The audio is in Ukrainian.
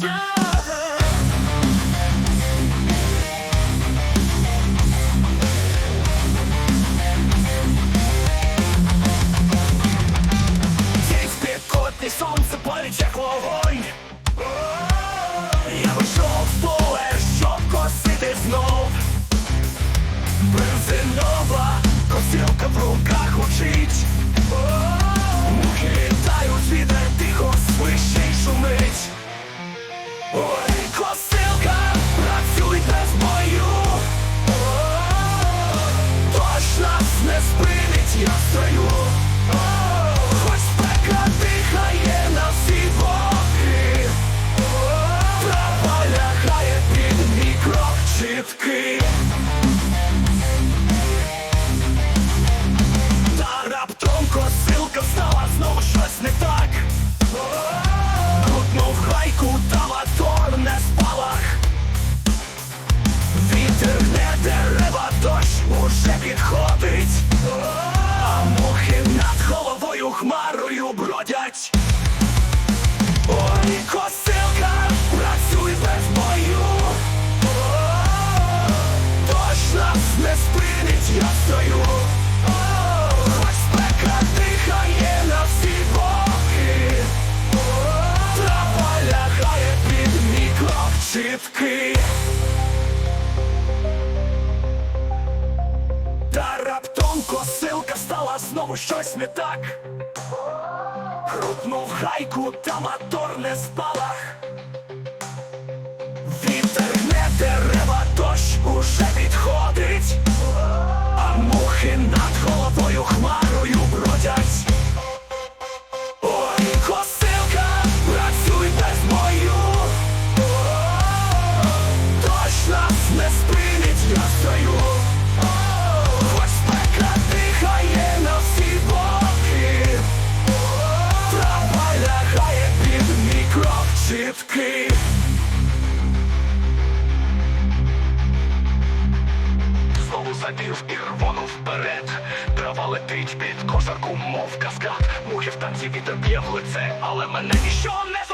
Yeah! знову щось не так. хрупнув гайку, та мотор не спалах. Вітер не дерева, дощ уже підходить, а мухи над головою хмар. задів і рвонув вперед. Трава летить під козаку, мов каскад Мухи в танці вітер б'є в лице, але мене ніщо не.